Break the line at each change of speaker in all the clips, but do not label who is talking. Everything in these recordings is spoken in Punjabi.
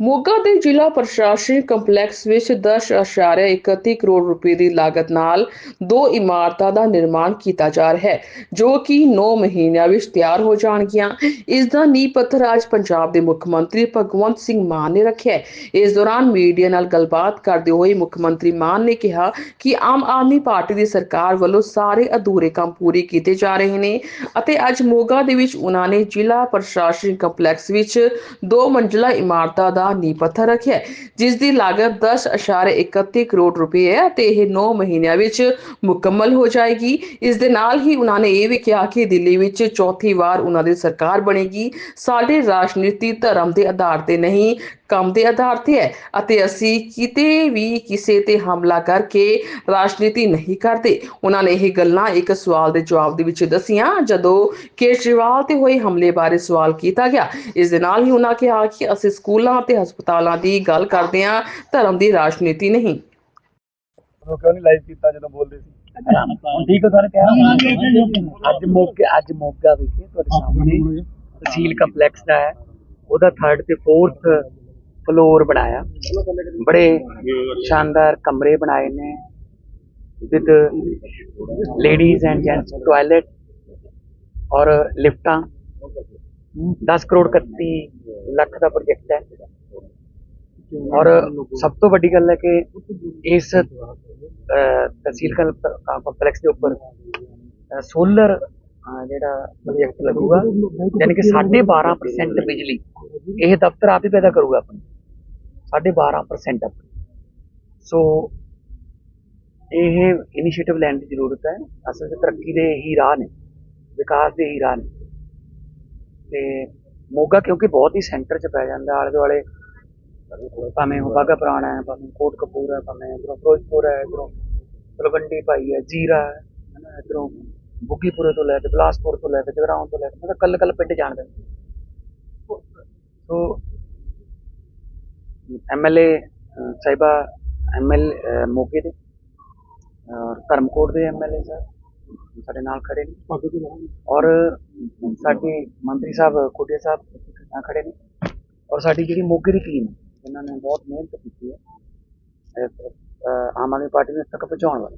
ਮੋਗਾ ਦੇ ਜ਼ਿਲ੍ਹਾ ਪ੍ਰਸ਼ਾਸਨਿਕ ਕੰਪਲੈਕਸ ਵਿੱਚ 10.31 ਕਰੋੜ ਰੁਪਏ ਦੀ ਲਾਗਤ ਨਾਲ ਦੋ ਇਮਾਰਤਾਂ ਦਾ ਨਿਰਮਾਣ ਕੀਤਾ ਜਾ ਰਿਹਾ ਹੈ, ਜੋ ਕਿ 9 ਮਹੀਨਿਆਂ ਵਿੱਚ ਤਿਆਰ ਹੋ ਜਾਣਗੀਆਂ। ਇਸ ਦਾ ਨੀਂਹ ਪੱਥਰ ਅੱਜ ਪੰਜਾਬ ਦੇ ਮੁੱਖ ਮੰਤਰੀ ਭਗਵੰਤ ਸਿੰਘ ਮਾਨ ਨੇ ਰੱਖਿਆ ਇਸ ਦੌਰਾਨ ਮੀਡੀਆ ਨਾਲ ਗੱਲਬਾਤ ਕਰਦੇ ਹੋਏ ਮੁੱਖ ਮੰਤਰੀ ਮਾਨ ਨੇ ਕਿਹਾ ਕਿ ਆਮ ਆਦਮੀ ਪਾਰਟੀ ਦੀ ਸਰਕਾਰ ਵੱਲੋਂ ਸਾਰੇ ਅਧੂਰੇ ਕੰਮ ਪੂਰੇ ਕੀਤੇ ਜਾ ਰਹੇ ਨੇ ਅਤੇ ਅੱਜ ਮੋਗਾ ਦੇ ਵਿੱਚ ਉਹਨਾਂ ਨੇ ਜ਼ਿਲ੍ਹਾ ਪ੍ਰਸ਼ਾਸਨਿਕ ਕੰਪਲੈਕਸ ਵਿੱਚ ਦੋ ਮੰਜ਼ਲਾ ਇਮਾਰਤਾਂ ਦਾ ਨੀਂਹ ਪੱਥਰ ਰੱਖਿਆ ਹੈ, ਜਿਸ ਦੀ ਲਾਗਤ 10.31 ਕਰੋੜ ਰੁਪਏ ਹੈ ਅਤੇ ਇਹ 9 ਮਹੀਨਿਆਂ ਵਿੱਚ ਮੁਕੰਮਲ ਹੋ ਜਾਏਗੀ। ਇਸ ਦੇ ਨਾਲ ਹੀ ਉਹਨਾਂ ਨੇ ਇਹ ਵੀ ਕਿਹਾ ਕਿ ਦਿੱਲੀ ਵਿੱਚ ਚੌਥੀ ਵਾਰ ਉਹਨਾਂ ਦੀ ਸਰਕਾਰ ਬਣੇਗੀ। ਸਾਡੀ ਰਾਜਨੀਤੀ ਧਰਮ ਦੇ ਆਧਾਰ ਤੇ ਨਹੀਂ ਕੰਮ ਦੇ ਆਧਾਰ ਤੇ ਹੈ ਅਤੇ ਅਸੀਂ ਕਿਤੇ ਵੀ ਕਿਸੇ ਤੇ ਹਮਲਾ ਕਰਕੇ ਰਾਜਨੀਤੀ ਨਹੀਂ ਕਰਦੇ। ਉਹਨਾਂ ਨੇ ਇਹ ਗੱਲਾਂ ਇੱਕ ਸਵਾਲ ਦੇ ਜਵਾਬ ਦੇ ਵਿੱਚ ਦੱਸੀਆਂ ਜਦੋਂ ਕੇਜਰੀਵਾਲ ਤੇ ਹੋਏ ਹਮਲੇ ਬਾਰੇ ਸਵਾਲ ਕੀਤਾ ਗਿਆ। ਇਸ ਦੇ ਨਾਲ ਹੀ ਉਹਨਾਂ ਕਿਹਾ ਕਿ ਅਸੀਂ ਸਕੂਲਾਂ ਤੇ ਹਸਪਤਾਲਾਂ ਦੀ ਗੱਲ ਕਰਦੇ ਹਾਂ ਧਰਮ ਦੀ ਰਾਜਨੀਤੀ ਨਹੀਂ।
ਉਹ ਕਿਉਂ ਨਹੀਂ ਲਾਈਵ ਕੀਤਾ ਜਦੋਂ ਬੋਲਦੇ ਸੀ?
ਹੁਣ ਠੀਕ ਹੋ ਸਾਰੇ ਤਿਆਰ ਅੱਜ ਮੋਗੇ ਅੱਜ ਮੋਗਾ ਵਿਖੇ ਤੁਹਾਡੇ ਸਾਹਮਣੇ। ਤਹਿਸੀਲ ਕੰਪਲੈਕਸ ਦਾ ਹੈ। ਉਹਦਾ 3rd ਤੇ 4th ਫਲੋਰ ਬਣਾਇਆ ਬੜੇ ਸ਼ਾਨਦਾਰ ਕਮਰੇ ਬਣਾਏ ਨੇ with ladies and gents toilet ਔਰ ਲਿਫਟਾਂ 10 ਕਰੋੜ 31 ਲੱਖ ਦਾ ਪ੍ਰੋਜੈਕਟ ਹੈ ਔਰ ਸਭ ਤੋਂ ਵੱਡੀ ਗੱਲ ਹੈ ਕਿ ਇਸ ਅਹ, ਤਹਿਸੀਲ ਕੰਪਲੈਕਸ ਦੇ ਉੱਪਰ ਸੋਲਰ ਜਿਹੜਾ ਪ੍ਰੋਜੈਕਟ ਲੱਗੂਗਾ ਯਾਨੀ ਕਿ 12.5% ਬਿਜਲੀ, ਇਹ ਦਫ਼ਤਰ ਆਪ ਹੀ ਪੈਦਾ ਕਰੂਗਾ ਆਪਣੀ। 12.5% ਆਪਣੀ। ਸੋ ਇਹ ਇਨੀਸ਼ੀਏਟਿਵ ਲੈਣ ਦੀ ਜ਼ਰੂਰਤ ਹੈ। ਅਸਲ 'ਚ ਤਰੱਕੀ ਦੇ ਹੀ ਰਾਹ ਨੇ, ਵਿਕਾਸ ਦੇ ਹੀ ਰਾਹ ਨੇ। ਤੇ ਮੋਗਾ ਕਿਉਂਕਿ ਬਹੁਤ ਹੀ ਸੈਂਟਰ 'ਚ ਪੈ ਜਾਂਦਾ ਆਲੇ ਦੁਆਲੇ ਭਾਵੇਂ ਉਹ ਬਾਗਾ ਪੁਰਾਣਾ ਹੈ, ਭਾਵੇਂ ਕੋਟ ਕਪੂਰ ਹੈ, ਭਾਵੇਂ ਇੱਧਰੋਂ ਫਿਰੋਜ਼ਪੁਰ ਹੈ, ਇੱਧਰੋਂ ਤਲਵੰਡੀ ਭਾਈ ਹੈ, ਜੀਰਾ ਹੈ, ਹਨਾ, ਇੱਧਰੋਂ ਬੁੱਗੀਪੁਰੇ ਤੋਂ ਲੈ ਕੇ ਬਿਲਾਸਪੁਰ ਤੋਂ ਲੈ ਕੇ ਜਗਰਾਉਂ ਤੋਂ ਲੈ ਕੇ ਮਤਲਬ ਕੱਲ ਕੱਲ ਪਿੰਡ ਜਾਣਦੇ। ਸੋ ਐਮਐਲਏ ਸਾਹਿਬਾ ਐਮਐਲ ਮੋਗੇ ਦੇ ਔਰ ਧਰਮਕੋਟ ਦੇ ਐਮਐਲਏ ਸਾਹਿਬ ਸਾਡੇ ਨਾਲ ਖੜੇ ਨੇ। ਔਰ ਸਾਡੇ ਮੰਤਰੀ ਸਾਹਿਬ ਕੋਟਿਆ ਸਾਹਿਬ ਖੜੇ ਨੇ। ਔਰ ਸਾਡੀ ਜਿਹੜੀ ਮੋਗੇ ਦੀ ਟੀਮ ਇਹਨਾਂ ਨੇ ਬਹੁਤ ਮਿਹਨਤ ਕੀਤੀ ਹੈ। ਆਮ ਆਦਮੀ ਪਾਰਟੀ ਨੂੰ ਤੱਕ ਪਹੁੰਚਾਉਣ ਵਾਲੀ।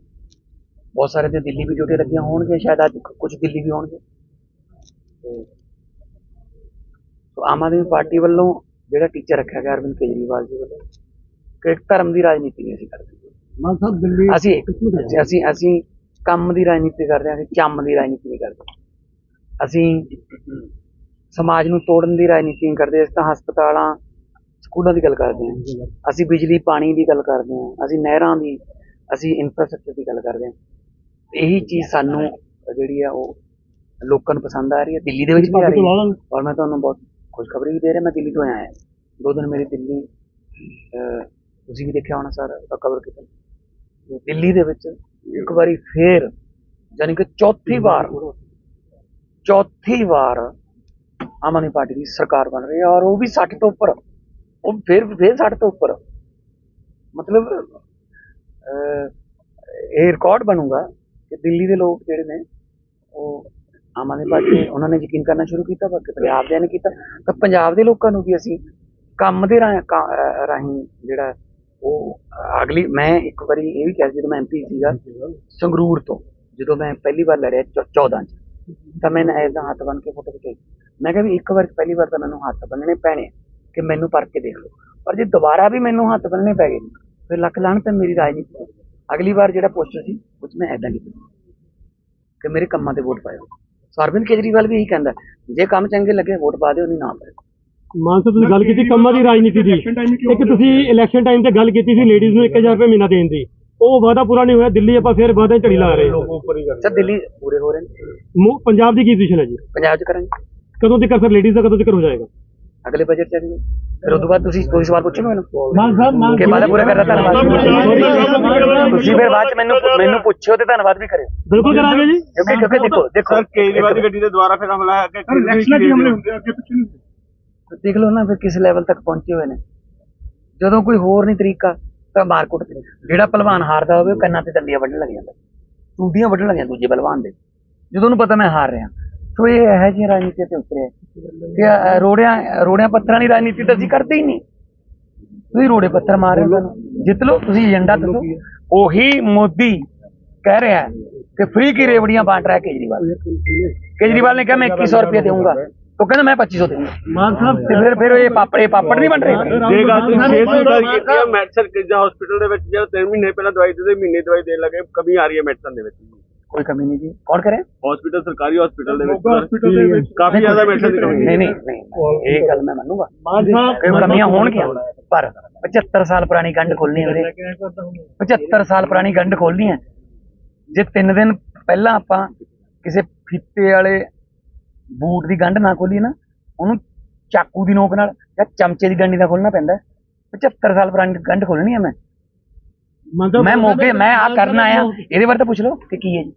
ਬਹੁਤ ਸਾਰੇ ਤੇ ਦਿੱਲੀ ਵੀ ਡਿਊਟੀ ਲੱਗੀਆਂ ਹੋਣਗੀਆਂ ਸ਼ਾਇਦ ਅੱਜ ਕੁਝ ਦਿੱਲੀ ਵੀ ਹੋਣਗੇ। ਸੋ ਆਮ ਆਦਮੀ ਪਾਰਟੀ ਵੱਲੋਂ ਜਿਹੜਾ ਟੀਚਰ ਰੱਖਿਆ ਗਿਆ ਅਰਵਿੰਦ ਕੇਜਰੀਵਾਲ ਜੀ ਵੱਲੋਂ ਕਿ ਧਰਮ ਦੀ ਰਾਜਨੀਤੀ ਨਹੀਂ ਅਸੀਂ ਕਰਦੇ
ਮਾਨ ਸਾਹਿਬ ਦਿੱਲੀ
ਅਸੀਂ ਅਸੀਂ- ਅਸੀਂ ਅਸੀਂ ਕੰਮ ਦੀ ਰਾਜਨੀਤੀ ਕਰਦੇ ਹਾਂ ਅਸੀਂ ਚੰਮ ਦੀ ਰਾਜਨੀਤੀ ਨਹੀਂ ਕਰਦੇ ਅਸੀਂ ਸਮਾਜ ਨੂੰ ਤੋੜਨ ਦੀ ਰਾਜਨੀਤੀ ਨਹੀਂ ਕਰਦੇ ਅਸੀਂ ਤਾਂ ਹਸਪਤਾਲਾਂ ਸਕੂਲਾਂ ਦੀ ਗੱਲ ਕਰਦੇ ਹਾਂ। ਅਸੀਂ ਬਿਜਲੀ ਪਾਣੀ ਦੀ ਗੱਲ ਕਰਦੇ ਹਾਂ ਅਸੀਂ ਨਹਿਰਾਂ ਦੀ ਅਸੀਂ ਇਨਫਰਾਸਟ੍ਰਕਚਰ ਦੀ ਗੱਲ ਕਰਦੇ ਹਾਂ। ਇਹੀ ਚੀਜ਼ ਸਾਨੂੰ ਜਿਹੜੀ ਆ ਉਹ ਲੋਕਾਂ ਨੂੰ ਪਸੰਦ ਆ ਰਹੀ ਹੈ। ਦਿੱਲੀ ਦੇ ਵਿੱਚ ਵੀ ਆ ਰਹੀ ਹੈ। ਔਰ ਮੈਂ ਤੁਹਾਨੂੰ ਬਹੁਤ ਖੁਸ਼ਖਬਰੀ ਵੀ ਦੇ ਰਿਹਾ ਮੈਂ ਦਿੱਲੀ ਤੋਂ ਆਇਆ ਹਾਂ। ਦੋ ਦਿਨ ਮੇਰੀ ਦਿੱਲੀ ਤੁਸੀਂ ਵੀ ਦੇਖਿਆ ਹੋਣਾ ਸਰ ਕਵਰ ਕੀਤਾ। ਦਿੱਲੀ ਦੇ ਵਿੱਚ ਇੱਕ ਵਾਰੀ ਫੇਰ ਯਾਨੀ ਕਿ ਚੌਥੀ ਵਾਰ ਚੌਥੀ ਵਾਰ ਆਮ ਆਦਮੀ ਪਾਰਟੀ ਦੀ ਸਰਕਾਰ ਬਣ ਰਹੀ ਹੈ ਔਰ ਉਹ ਵੀ 60 ਤੋਂ ਉੱਪਰ। ਉਹ ਫਿਰ ਫਿਰ 60 ਤੋਂ ਉੱਪਰ। ਮਤਲਬ ਇਹ ਰਿਕਾਰਡ ਬਣੂਗਾ ਕਿ ਦਿੱਲੀ ਦੇ ਲੋਕ ਜਿਹੜੇ ਨੇ, ਉਹ ਆਮ ਆਦਮੀ ਪਾਰਟੀ ਉਹਨਾਂ ਨੇ ਯਕੀਨ ਕਰਨਾ ਸ਼ੁਰੂ ਕੀਤਾ, ਬਾਕੀ ਪੰਜਾਬ ਦੇ ਨੇ ਕੀਤਾ। ਤਾਂ ਪੰਜਾਬ ਦੇ ਲੋਕਾਂ ਨੂੰ ਵੀ ਅਸੀਂ ਕੰਮ ਦੇ ਰਾਹੀਂ ਜਿਹੜਾ ਉਹ ਅਗਲੀ, ਮੈਂ ਇੱਕ ਵਾਰੀ ਇਹ ਵੀ ਕਿਹਾ ਸੀ, ਜਦੋਂ ਮੈਂ ਐਮਪੀ ਸੀਗਾ ਸੰਗਰੂਰ ਤੋਂ, ਜਦੋਂ ਮੈਂ ਪਹਿਲੀ ਵਾਰ ਲੜਿਆ 14 ਚ, ਤਾਂ ਮੈਂ ਐਦਾਂ ਹੱਥ ਬੰਨ ਕੇ ਫੋਟੋ ਖਿਚਾਈ। ਮੈਂ ਕਿਹਾ ਵੀ ਇੱਕ ਵਾਰ ਪਹਿਲੀ ਵਾਰ ਤਾਂ ਮੈਨੂੰ ਹੱਥ ਬੰਨਣੇ ਪੈਣੇ ਕਿ ਮੈਨੂੰ ਪਰ ਕੇ ਦੇਖ ਲਓ। ਪਰ ਜੇ ਦੁਬਾਰਾ ਵੀ ਮੈਨੂੰ ਹੱਥ ਬੰਨਣੇ ਪੈ ਗਏ, ਫਿਰ ਲੱਕ ਲਾਣ ਤਾਂ ਮੇਰੀ ਰਾਜਨੀਤੀ ਅਗਲੀ ਵਾਰ ਜਿਹੜਾ ਪੋਸਟਰ ਸੀ 'ਚ ਮੈਂ ਐਦਾਂ ਕੀਤਾ। ਕਿ ਮੇਰੇ ਕੰਮਾਂ ਤੇ ਵੋਟ ਪਾਇਓ। ਸੋ ਅਰਵਿੰਦ ਕੇਜਰੀਵਾਲ ਵੀ ਇਹੀ ਕਹਿੰਦਾ ਜੇ ਕੰਮ ਚੰਗੇ ਲੱਗੇ ਵੋਟ ਪਾ ਦਿਓ ਨਹੀਂ ਨਾ ਪਾਇਓ।
ਮਾਨ ਸਾਹਿਬ ਤੁਸੀਂ ਗੱਲ ਕੀਤੀ ਕੰਮਾਂ ਦੀ ਰਾਜਨੀਤੀ ਦੀ। ਇੱਕ ਤੁਸੀਂ ਇਲੈਕਸ਼ਨ ਟਾਈਮ ਤੇ ਗੱਲ ਕੀਤੀ ਸੀ ਲੇਡੀਜ਼ ਨੂੰ 1000 ਰੁਪਏ ਮਹੀਨਾ ਦੇਣ ਦੀ। ਉਹ ਵਾਅਦਾ ਪੂਰਾ ਨਹੀਂ ਹੋਇਆ ਦਿੱਲੀ ਆਪਾਂ ਫਿਰ ਵਾਅਦੇ ਝੜੀ ਲਾ ਰਹੇ ਹਾਂ।
ਸਰ ਦਿੱਲੀ ਪੂਰੇ ਹੋ ਰਹੇ ਨੇ।
ਮੋ- ਪੰਜਾਬ ਦੀ ਕੀ ਪੋਜੀਸ਼ਨ ਹੈ ਜੀ?
ਪੰਜਾਬ 'ਚ ਕਰਾਂਗੇ।
ਕਦੋਂ ਤੱਕ ਸਰ ਲੇਡੀਜ਼ ਦਾ ਕਦੋਂ ਤੱਕ ਹੋ ਜਾਏਗਾ?
ਅਗਲੇ ਬਜਟ 'ਚ ਵੀ ਫਿਰ ਉਦੋਂ ਬਾਅਦ ਤੁਸੀਂ ਕੋਈ ਸਵਾਲ ਪੁੱਛੋਗੇ ਮੈਨੂੰ?
ਮਾਨ ਸਾਹਿਬ ਮਾਨ
ਕਿ ਵਾਅਦਾ ਪੂਰਾ ਕਰਦਾ ਧੰਨਵਾਦ। ਤੁਸੀਂ ਫਿਰ ਬਾਅਦ 'ਚ ਮੈਨੂੰ ਮੈਨੂੰ ਪੁੱਛਿਓ ਤੇ ਧੰਨਵਾਦ ਵੀ ਕਰਿਓ।
ਬਿਲਕੁਲ ਕਰਾਂਗੇ ਜੀ।
ਕਿਉਂਕਿ ਕਿਉਂਕਿ ਦੇਖੋ ਦੇਖੋ।
ਸਰ ਕੇਜਰੀਵਾਲ ਦੀ ਗੱਡੀ ਦੇ ਦੁਆਰਾ ਫਿਰ ਹਮਲਾ ਹੈ ਕਿ ਇਲੈਕਸ਼ਨ ਦੀ ਹਮਲੇ ਹੁੰਦੇ ਅੱਗੇ ਪਿੱਛੇ ਨਹੀਂ
ਦੇਖ ਲਓ ਨਾ ਫਿਰ ਕਿਸ ਲੈਵਲ ਤੱਕ ਪਹੁੰਚੇ ਹੋਏ ਨੇ। ਜਦੋਂ ਕੋਈ ਹੋਰ ਨਹੀਂ ਤਰੀਕਾ ਤਾਂ ਮਾਰਕੁੱਟ ਤੇ ਜਿਹੜਾ ਪਹਿਲਵਾਨ ਹਾਰਦਾ ਹੋਵੇ ਉਹ ਕੰਨਾਂ ਤੇ ਦੰਦੀਆਂ ਵੱਢਣ ਲੱਗ ਜਾਂਦਾ। ਟੁੰਡੀਆਂ ਵੱਢਣ ਲੱਗ ਜਾਂਦਾ ਦੂਜੇ ਪਹਿਲਵਾਨ ਦੇ। ਜਦੋਂ ਉਹਨੂੰ ਪਤਾ ਮੈਂ ਹਾਰ ਰਿਹਾ। ਸੋ ਇਹ ਹੈ ਜੀ ਰਾਜਨੀਤੀ ਤੇ ਉਤਰਿਆ। ਕਿ ਰੋੜਿਆਂ ਰੋੜਿਆਂ ਪੱਥਰਾਂ ਦੀ ਰਾਜਨੀਤੀ ਤਾਂ ਅਸੀਂ ਕਰਦੇ ਹੀ ਨਹੀਂ। ਤੁਸੀਂ ਰੋੜੇ ਪੱਥਰ ਮਾਰ ਰਹੇ ਹੋ। ਜਿੱਤ ਲਓ ਤੁਸੀਂ ਏਜੰਡਾ ਦੱਸੋ। ਉਹੀ ਮੋਦੀ ਕਹਿ ਰਿਹਾ ਕਿ ਫ੍ਰੀ ਕੀ ਰੇਵੜੀਆਂ ਬਾਂਟ ਰਿਹਾ ਕੇਜਰੀਵਾਲ। ਕੇਜਰੀਵਾਲ ਨੇ ਕਿਹਾ ਮੈਂ 2100 ਰੁਪਏ ਦੇਵਾਂਗਾ ਤੋ ਕਹਿੰਦਾ ਮੈਂ 2500 ਦੇਵਾਂਗਾ
ਮਾਨ ਸਾਹਿਬ
ਤੇ ਫਿਰ ਫਿਰ ਇਹ ਪਾਪੜੇ ਪਾਪੜ ਨਹੀਂ ਬਣ ਰਹੇ?
ਜੇ ਗੱਲ ਤੁਸੀਂ ਸਿਹਤ ਦੀ ਗੱਲ ਕੀਤੀ ਹੈ ਮੈਡੀਸਨ ਕਿਜਾ ਹਸਪੀਟਲ ਦੇ ਵਿੱਚ ਜਿਹੜਾ 3 ਮਹੀਨੇ ਪਹਿਲਾਂ ਦਵਾਈ ਦਿੱਤੇ ਮਹੀਨੇ ਦਵਾਈ ਦੇਣ ਲੱਗੇ ਕਮੀ ਆ ਰਹੀ ਹੈ ਮੈਡੀਸਨ ਦੇ ਵਿੱਚ।
ਕੋਈ ਕਮੀ ਨਹੀਂ ਜੀ। ਕੌਣ ਕਰੇ
ਹਸਪੀਟਲ ਸਰਕਾਰੀ ਹਸਪੀਟਲ ਦੇ ਵਿੱਚ ਕਾਫੀ ਜ਼ਿਆਦਾ ਮੈਡੀਸਨ ਦੀ ਕਮੀ ਹੈ।
ਨਹੀਂ ਨਹੀਂ ਨਹੀਂ। ਇਹ ਗੱਲ ਮੈਂ ਮੰਨੂਗਾ।
ਮਾਨ ਸਾਹਿਬ
ਕਿ ਕਮੀਆਂ ਹੋਣਗੀਆਂ। ਪਰ 75 ਸਾਲ ਪੁਰਾਣੀ ਗੰਢ ਖੋਲਣੀ ਵੀਰੇ। 75 ਸਾਲ ਪੁਰਾਣੀ ਗੰਢ ਖੋਲਣੀ ਹੈ। ਜੇ 3 ਦਿਨ ਪਹਿਲਾਂ ਆਪਾਂ ਕਿਸੇ ਫੀਤੇ ਵਾਲੇ ਬੂਟ ਦੀ ਗੰਢ ਨਾ ਖੋਲੀਏ ਨਾ ਉਹਨੂੰ ਚਾਕੂ ਦੀ ਨੋਕ ਨਾਲ ਜਾਂ ਚਮਚੇ ਦੀ ਗੰਢੀ ਨਾਲ ਖੋਲਣਾ ਪੈਂਦਾ ਹੈ। 75 ਸਾਲ ਪੁਰਾਣੀ ਗੰਢ ਖੋਲਣੀ ਹੈ ਮੈਂ। ਮੈਂ ਮੋਗੇ ਮੈਂ ਆ ਕਰਨ ਆਇਆ। ਇਹਦੇ ਬਾਰੇ ਤਾਂ ਪੁੱਛ ਲਓ ਕਿ ਕੀ ਹੈ ਜੀ।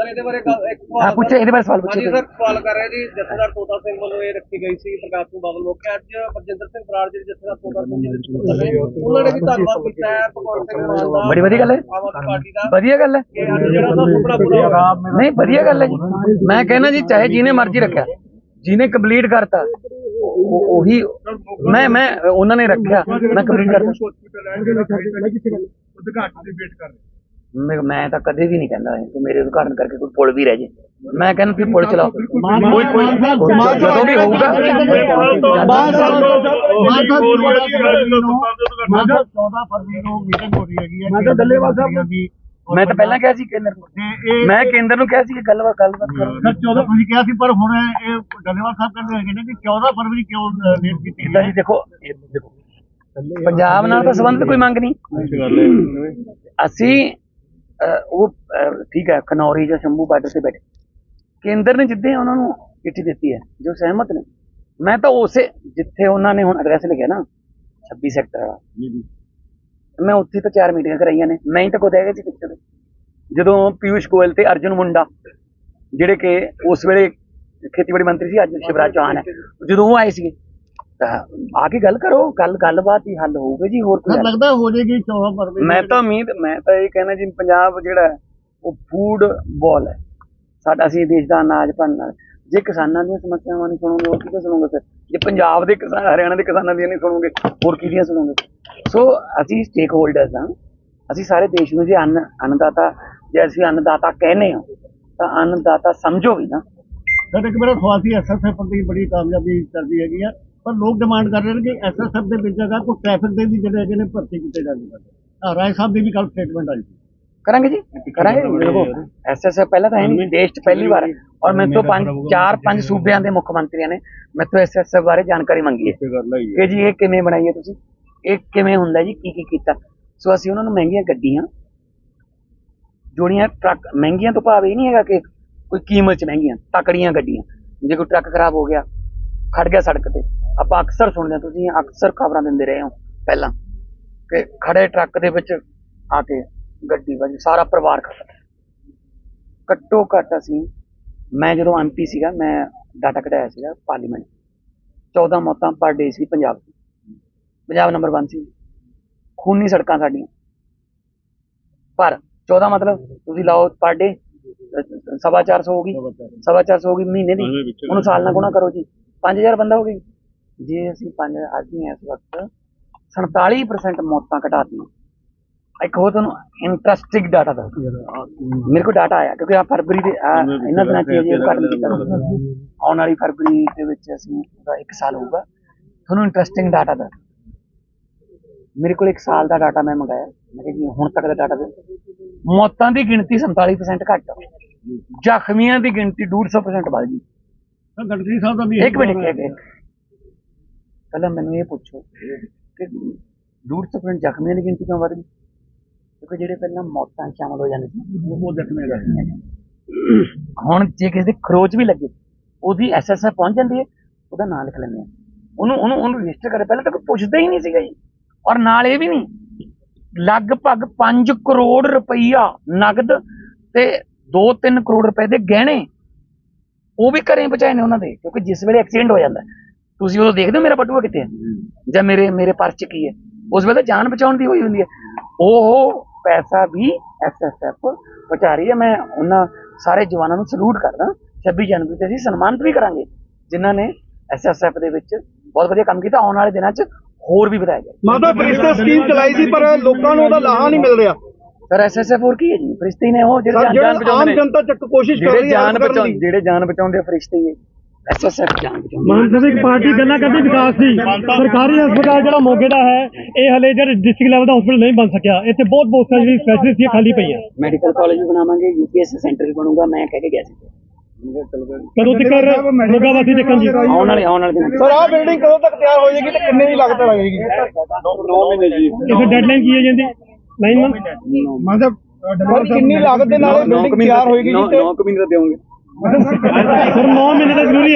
ਸਰ ਇਹਦੇ ਬਾਰੇ ਇੱਕ
ਹਾਂ
ਸਵਾਲ
ਪੁੱਛੋ ਇਹਦੇ ਬਾਰੇ ਸਵਾਲ
ਹਾਂਜੀ
ਪੁੱਛੋ
ਸਰ ਸਵਾਲ ਕਰ ਰਿਹਾ ਜੀ ਜਥੇਦਾਰ ਤੋਤਾ ਸਿੰਘ ਵੱਲੋਂ ਇਹ ਰੱਖੀ ਗਈ ਸੀ ਪ੍ਰਕਾਸ਼ ਸਿੰਘ ਬਾਦਲ ਮੌਕੇ ਅੱਜ ਬਰਜਿੰਦਰ ਸਿੰਘ ਬਰਾੜ ਜੀ ਜਥੇਦਾਰ ਤੋਤਾ ਸਿੰਘ ਜੀ ਦੇ ਸਪੁੱਤਰ ਨੇ ਉਹਨਾਂ ਨੇ ਵੀ ਧੰਨਵਾਦ ਕੀਤਾ ਹੈ ਭਗਵੰਤ ਸਿੰਘ ਮਾਨ ਦਾ
ਬੜੀ ਵਧੀਆ ਗੱਲ ਹੈ।
ਆਮ ਆਦਮੀ ਪਾਰਟੀ ਦਾ।
ਵਧੀਆ ਗੱਲ ਹੈ।
ਕਿ ਅੱਜ ਜਿਹੜਾ ਉਹਦਾ ਸੁਪਨਾ ਪੂਰਾ ਹੋ। ਗਿਆ
ਨਹੀਂ ਵਧੀਆ ਗੱਲ ਹੈ ਜੀ। ਮੈਂ ਕਹਿੰਦਾ ਜੀ ਚਾਹੇ ਜਿਹਨੇ ਮਰਜ਼ੀ ਰੱਖਿਆ ਜਿਹਨੇ ਕੰਪਲੀਟ ਕਰਤਾ ਉਹ- ਉਹੀ ਮੈਂ ਮੈਂ ਉਹਨਾਂ ਨੇ ਰੱਖਿਆ ਮੈਂ ਕੰਪਲੀਟ ਕਰਤਾ।
ਉਦਘਾਟਨ ਦੀ ਵੇਟ ਕਰ ਰਹੇ।
ਮੈਂ ਮੈਂ ਤਾਂ ਕਦੇ ਵੀ ਨਹੀਂ ਕਹਿੰਦਾ ਕਿ ਮੇਰੇ ਉਦਘਾਟਨ ਕਰਕੇ ਕੋਈ ਪੁਲ ਵੀ ਰਹਿ ਜੇ ਮੈਂ ਕਹਿੰਦਾ ਤੁਸੀਂ ਪੁਲ ਚਲਾਓ ਕੋਈ ਕੋਈ ਜਦੋਂ ਵੀ ਹੋਊਗਾ
ਮਾਨ ਸਾਹਿਬ ਮਾਨ ਸਾਹਿਬ
ਮਾਨ ਸਾਹਿਬ
14 ਫਰਵਰੀ ਨੂੰ ਮੀਟਿੰਗ ਹੋ ਰਹੀ ਹੈਗੀ ਹੈ ਮੈਂ ਤਾਂ ਦੱਲੇਵਾਲ ਸਾਹਿਬ
ਮੈਂ ਤਾਂ ਪਹਿਲਾਂ ਕਿਹਾ ਸੀ ਕੇਂਦਰ ਨੂੰ ਮੈਂ ਕੇਂਦਰ ਨੂੰ ਕਿਹਾ ਸੀ ਕਿ ਗੱਲਬਾਤ ਗੱਲਬਾਤ ਕਰੋ
ਸਰ 14 ਤੁਸੀਂ ਕਿਹਾ ਸੀ ਪਰ ਹੁਣ ਇਹ ਡੱਲੇਵਾਲ ਸਾਹਿਬ ਕਹਿੰਦੇ ਹੈਗੇ ਨੇ ਕਿ 14 ਫਰਵਰੀ ਕਿਉਂ ਲੇਟ ਕੀਤੀ
ਜੀ ਦੇਖੋ ਦੇਖੋ ਪੰਜਾਬ ਨਾਲ ਤਾਂ ਸੰਬੰਧ ਕੋਈ ਮੰਗ ਨਹੀਂ ਅਸੀਂ ਉਹ ਠੀਕ ਹੈ ਖਨੌਰੀ ਜਾਂ ਸ਼ੰਭੂ ਬਾਰਡਰ ਤੇ ਬੈਠੇ। ਕੇਂਦਰ ਨੇ ਜਿੱਦੇ ਉਹਨਾਂ ਨੂੰ ਚਿੱਠੀ ਦਿੱਤੀ ਹੈ ਜੋ ਸਹਿਮਤ ਨੇ। ਮੈਂ ਤਾਂ ਉਸੇ ਜਿੱਥੇ ਉਹਨਾਂ ਨੇ ਹੁਣ ਐਡਰੈਸ ਲਿਖਿਆ ਨਾ 26 ਸੈਕਟਰ ਵਾਲਾ। ਮੈਂ ਉੱਥੇ ਤਾਂ ਚਾਰ ਮੀਟਿੰਗਾਂ ਕਰਾਈਆਂ ਨੇ ਮੈਂ ਹੀ ਤਾਂ ਖੁਦ ਹੈਗਾ ਸੀ ਪਿੱਛੇ। ਜਦੋਂ ਪਿਊਸ਼ ਗੋਇਲ ਤੇ ਅਰਜੁਨ ਮੁੰਡਾ ਜਿਹੜੇ ਕਿ ਉਸ ਵੇਲੇ ਖੇਤੀਬਾੜੀ ਮੰਤਰੀ ਸੀ ਅੱਜ ਸ਼ਿਵਰਾਜ ਚੌਹਾਨ ਹੈ ਜਦੋਂ ਉਹ ਆਏ ਸੀਗੇ। ਤਾਂ ਆ ਕੇ ਗੱਲ ਕਰੋ ਗੱਲ ਗੱਲਬਾਤ ਹੀ ਹੱਲ ਹੋਊਗਾ ਜੀ ਹੋਰ ਕੋਈ ਹੱਲ
ਲੱਗਦਾ ਹੋ ਜਾਏਗੀ 14 ਫਰਵਰੀ
ਮੈਂ ਤਾਂ ਉਮੀਦ ਮੈਂ ਤਾਂ ਇਹ ਕਹਿਣਾ ਜੀ ਪੰਜਾਬ ਜਿਹੜਾ ਹੈ, ਉਹ ਫੂਡ ਬਾਲ ਹੈ। ਸਾਡਾ ਅਸੀਂ ਦੇਸ਼ ਦਾ ਅਨਾਜ ਭੰਨਣ ਜੇ ਕਿਸਾਨਾਂ ਦੀਆਂ ਸਮੱਸਿਆਵਾਂ ਨਹੀਂ ਸੁਣੋਗੇ ਹੋਰ ਕਿਹਦੇ ਸੁਣੋਗੇ ਫਿਰ? ਜੇ ਪੰਜਾਬ ਦੇ ਕਿਸਾਨ ਹਰਿਆਣਾ ਦੇ ਕਿਸਾਨਾਂ ਦੀਆਂ ਨਹੀਂ ਸੁਣੋਗੇ ਹੋਰ ਕਿਹਦੀਆਂ ਸੁਣੋਗੇ? ਸੋ ਅਸੀਂ ਸਟੇਕ ਹੋਲਡਰਸ ਹਾਂ। ਅਸੀਂ ਸਾਰੇ ਦੇਸ਼ ਨੂੰ ਜੇ ਅੰਨ ਅੰਨਦਾਤਾ ਜੇ ਅਸੀਂ ਅੰਨਦਾਤਾ ਕਹਿੰਦੇ ਹਾਂ ਤਾਂ ਅੰਨਦਾਤਾ ਸਮਝੋ ਵੀ ਨਾ।
ਸਰ ਇੱਕ ਮੇਰਾ ਸਵਾਲ ਸੀ ਐਸਐਸਐਫ ਦੀ ਬੜੀ ਕਾਮਯਾਬੀ ਕਰਦੀ ਹੈਗੀ ਆ। ਪਰ ਲੋਕ ਡਿਮਾਂਡ ਕਰ ਰਹੇ ਨੇ ਕਿ ਐਸਐਸਐਫ ਦੇ ਵਿੱਚ ਜਗ੍ਹਾ ਕੋਈ ਟ੍ਰੈਫਿਕ ਦੇ ਵੀ ਜਿਹੜੇ ਹੈਗੇ ਨੇ ਭਰਤੀ ਕੀਤੇ ਜਾਣਗੇ ਆ ਰਾਏ ਸਾਹਿਬ ਦੀ ਵੀ ਕੱਲ ਸਟੇਟਮੈਂਟ ਆਈ ਸੀ।
ਕਰਾਂਗੇ ਜੀ? ਕਰਾਂਗੇ? ਦੇਖੋ ਐਸਐਸਐਫ ਪਹਿਲਾਂ ਤਾਂ ਹੈ ਨਹੀਂ ਦੇਸ਼ 'ਚ ਪਹਿਲੀ ਵਾਰ। ਔਰ ਮੇਰੇ ਤੋਂ ਪੰਜ ਚਾਰ ਪੰਜ ਸੂਬਿਆਂ ਦੇ ਮੁੱਖ ਮੰਤਰੀਆਂ ਨੇ ਮੇਰੇ ਤੋਂ ਐਸਐਸਐਫ ਬਾਰੇ ਜਾਣਕਾਰੀ ਮੰਗੀ ਹੈ। ਕਿ ਜੀ ਇਹ ਕਿਵੇਂ ਬਣਾਈ ਹੈ ਤੁਸੀਂ? ਇਹ ਕਿਵੇਂ ਹੁੰਦਾ ਜੀ? ਕੀ ਕੀ ਕੀਤਾ? ਸੋ ਅਸੀਂ ਉਹਨਾਂ ਨੂੰ ਮਹਿੰਗੀਆਂ ਗੱਡੀਆਂ ਜੋੜੀਆਂ ਟਰੱਕ ਮਹਿੰਗੀਆਂ ਤੋਂ ਭਾਵ ਇਹ ਨਹੀਂ ਹੈਗਾ ਕਿ ਕੋਈ ਕੀਮਤ 'ਚ ਮਹਿੰਗੀਆਂ ਤਕੜੀਆਂ ਗੱਡੀਆਂ। ਜੇ ਕੋਈ ਟਰੱਕ ਖਰਾਬ ਹੋ ਗਿਆ ਖੜ ਗਿਆ ਸੜਕ ਤੇ ਆਪਾਂ ਅਕਸਰ ਸੁਣਦੇ ਹਾਂ ਤੁਸੀਂ ਅਕਸਰ ਖਬਰਾਂ ਦਿੰਦੇ ਰਹੇ ਹੋ ਪਹਿਲਾਂ ਕਿ ਖੜੇ ਟਰੱਕ ਦੇ ਵਿੱਚ ਆ ਕੇ ਗੱਡੀ ਵੱਜ ਸਾਰਾ ਪਰਿਵਾਰ ਖੜਾ ਘੱਟੋ ਘੱਟ ਅਸੀਂ ਮੈਂ ਜਦੋਂ ਐਮਪੀ ਸੀਗਾ ਮੈਂ ਡਾਟਾ ਕਢਾਇਆ ਸੀਗਾ ਪਾਰਲੀਮੈਂਟ 14 ਮੌਤਾਂ ਪਰ ਡੇ ਸੀ ਪੰਜਾਬ 'ਚ ਪੰਜਾਬ ਨੰਬਰ 1 ਸੀ। ਖੂਨੀ ਸੜਕਾਂ ਸਾਡੀਆਂ। ਪਰ 14 ਮਤਲਬ ਤੁਸੀਂ ਲਾਓ ਪਰ ਡੇ ਸਵਾ ਚਾਰ ਸੌ ਹੋ ਗਈ। ਸਵਾ ਚਾਰ ਸੌ। ਹੋ ਗਈ ਮਹੀਨੇ ਦੀ। ਉਹਨੂੰ ਸਾਲ ਨਾਲ ਗੁਣਾ ਕਰੋ ਜੀ। 5000 ਬੰਦਾ ਹੋ ਗਈ ਜੇ ਅਸੀਂ ਪੰਜ ਅੱਜ ਹੀ ਇਸ ਵਕਤ 47% ਮੌਤਾਂ ਘਟਾਤੀਆਂ। ਇੱਕ ਹੋਰ ਤੁਹਾਨੂੰ ਇੰਟਰਸਟਿੰਗ ਡਾਟਾ ਦੱਸ ਮੇਰੇ ਕੋਲ ਡਾਟਾ ਆਇਆ ਕਿਉਂਕਿ ਆ ਫਰਵਰੀ ਦੇ ਇਹਨਾਂ ਦਿਨਾਂ ਚ ਜੇ ਉਦਘਾਟਨ ਕੀਤਾ। ਆਉਣ ਵਾਲੀ ਫਰਵਰੀ ਦੇ ਵਿੱਚ ਅਸੀਂ ਉਹਦਾ ਇੱਕ ਸਾਲ ਹੋਊਗਾ। ਤੁਹਾਨੂੰ ਇੰਟਰਸਟਿੰਗ ਡਾਟਾ ਦੱਸ। ਮੇਰੇ ਕੋਲ ਇੱਕ ਸਾਲ ਦਾ ਡਾਟਾ ਮੈਂ ਮੰਗਾਇਆ। ਮੈਂ ਕਿਹਾ ਜੀ ਹੁਣ ਤੱਕ ਦਾ ਡਾਟਾ ਦੇ। ਮੌਤਾਂ ਦੀ ਗਿਣਤੀ 47% ਘੱਟ। ਜ਼ਖਮੀਆਂ ਦੀ ਗਿਣਤੀ 150% ਵੱਧ ਗਈ।
ਸਰ ਗਡਕਰੀ ਸਾਹਿਬ ਦਾ ਵੀ
ਇੱਕ ਮਿੰਟ ਇੱਕ ਇੱਕ ਪਹਿਲਾਂ ਮੈਨੂੰ ਇਹ ਪੁੱਛੋ ਕਿ 150% ਜ਼ਖਮੀਆਂ ਦੀ ਗਿਣਤੀ ਕਿਉਂ ਵੱਧ ਗਈ? ਕਿਉਂਕਿ ਜਿਹੜੇ ਪਹਿਲਾਂ ਮੌਤਾਂ 'ਚ ਸ਼ਾਮਲ ਹੋ ਜਾਂਦੇ ਸੀ,
ਉਹ ਦੇਖਣੇ ਦਾ
ਹੁਣ ਜੇ ਕਿਸੇ ਦੇ ਖਰੋਚ ਵੀ ਲੱਗੇ, ਉਹਦੀ ਐਸਐਸਐਫ ਪਹੁੰਚ ਜਾਂਦੀ ਹੈ, ਉਹਦਾ ਨਾਂ ਲਿਖ ਲੈਂਦੇ ਆ ਉਹਨੂੰ ਉਹਨੂੰ ਉਹਨੂੰ ਰਜਿਸਟਰ ਕਰੇ। ਪਹਿਲਾਂ ਤਾਂ ਕੋਈ ਪੁੱਛਦਾ ਹੀ ਨਹੀਂ ਸੀਗਾ ਜੀ। ਔਰ ਨਾਲ ਇਹ ਵੀ ਨਹੀਂ, ਲਗਭਗ 5 ਕਰੋੜ ਰੁਪਈਆ ਨਗਦ ਤੇ 2-3 ਕਰੋੜ ਰੁਪਏ ਦੇ ਗਹਿਣੇ ਉਹ ਵੀ ਘਰੇ ਬਚਾਏ ਨੇ ਉਹਨਾਂ ਦੇ, ਕਿਉਂਕਿ ਜਿਸ ਵੇਲੇ ਐਕਸੀਡੈਂਟ ਹੋ ਜਾਂਦਾ। ਤੁਸੀਂ ਉਦੋਂ ਦੇਖਦੇ ਹੋ ਮੇਰਾ ਬਟੂਆ ਕਿੱਥੇ ਹੈ? ਜਾਂ ਮੇਰੇ ਮੇਰੇ ਪਰਸ 'ਚ ਕੀ ਹੈ? ਉਸ ਵੇਲੇ ਜਾਨ ਬਚਾਉਣ ਦੀ ਹੋਈ ਹੁੰਦੀ ਹੈ। ਉਹ ਪੈਸਾ ਵੀ ਐਸਐਸਐਫ ਪਹੁੰਚਾ ਰਹੀ ਹੈ। ਮੈਂ ਉਹਨਾਂ ਸਾਰੇ ਜਵਾਨਾਂ ਨੂੰ ਸਲੂਟ ਕਰਦਾ। 26 ਜਨਵਰੀ ਤੇ ਅਸੀਂ ਸਨਮਾਨਿਤ ਵੀ ਕਰਾਂਗੇ। ਜਿਨ੍ਹਾਂ ਨੇ ਐਸਐਸਐਫ ਦੇ ਵਿੱਚ ਬਹੁਤ ਵਧੀਆ ਕੰਮ ਕੀਤਾ। ਆਉਣ ਵਾਲੇ ਦਿਨਾਂ 'ਚ ਹੋਰ ਵੀ ਵਧਾਇਆ ਜਾਏ
ਮਾਤਾ ਫਰਿਸ਼ਤਾ ਸਕੀਮ ਚਲਾਈ ਸੀ ਪਰ ਲੋਕਾਂ ਨੂੰ ਉਹਦਾ ਲਾਹਾ ਨਹੀਂ ਮਿਲ ਰਿਹਾ।
ਸਰ ਐਸਐਸਐਫ ਹੋਰ ਕੀ ਹੈ ਜੀ? ਫਰਿਸ਼ਤੇ ਹੀ ਨੇ ਉਹ ਜਿਹੜੇ ਜਾਨ
ਜਿਹੜਾ
ਬਚਾਉਂਦੇ
ਆਮ
ਨੇ।
ਜਨਤਾ ਚੱਕ ਕੋਸ਼ਿਸ਼ ਕਰ
ਜਿਹੜੇ
ਰਹੀ ਹੈ
ਜਾਨ। ਜਿਹੜੇ ਬਚਾਉਂਦੇ ਆ ਫਰਿਸ਼ਤੇ ਹੀ। ਐਸਐਸਐਫ ਬਚਾਉਂਦੇ
ਮਾਨ ਸਾਹਿਬ ਇੱਕ ਪਾਰਟੀ ਗੱਲਾਂ ਕਰਦੀ ਵਿਕਾਸ ਦੀ। ਸਰਕਾਰੀ ਹਸਪਤਾਲ ਜਿਹੜਾ ਮੋਗੇ ਦਾ ਹੈ ਇਹ ਹਲੇ ਜਿਹੜਾ ਡਿਸਟ੍ਰਿਕਟ ਲੈਵਲ ਦਾ ਹਸਪਤਾਲ ਨਹੀਂ ਬਣ ਸਕਿਆ। ਇੱਥੇ ਬਹੁਤ ਪੋਸਟਾਂ ਜਿਹੜੀ ਸਪੈਸ਼ਲਿਸਟ ਖਾਲੀ ਪਈਆਂ।
ਮੈਡੀਕਲ ਕਾਲਜ ਵੀ ਬਣਾਵਾਂਗੇ ਯੂਪੀਐਸ ਸੈਂਟਰ ਵੀ ਬਣੂਗਾ ਮੈਂ ਕਹਿ ਕੇ ਗਿਆ ਸੀ।
ਕਦੋਂ ਤੱਕ ਮੋਗਾ ਵਾਸੀ ਦੇਖਣ ਜੀ?
ਆਉਣ ਵਾਲੇ ਆਉਣ ਵਾਲੇ ਦਿਨ।
ਸਰ ਆਹ ਬਿਲਡਿੰਗ ਕਦੋਂ ਤੱਕ ਤਿਆਰ ਹੋ ਜਾਏਗੀ ਤੇ ਕਿੰਨੇ ਦੀ ਲਾਗਤ ਲੱਗੇਗੀ
ਇਸ ਡੈਡਲਾਈਨ ਕੀ ਹੈ ਜੀ ਇਹਦੀ? 9 ਮੰਥ
ਸਰ ਕਿੰਨੀ ਲਾਗਤ ਦੇ ਨਾਲ ਇਹ ਬਿਲਡਿੰਗ ਤਿਆਰ ਹੋਏਗੀ ਜੀ ਤੇ?
9 ਮਹੀਨੇ ਦਾ ਦੇਵਾਂਗੇ
ਸਰ 9 ਮਹੀਨੇ ਦਾ ਜ਼ਰੂਰੀ ਹੈ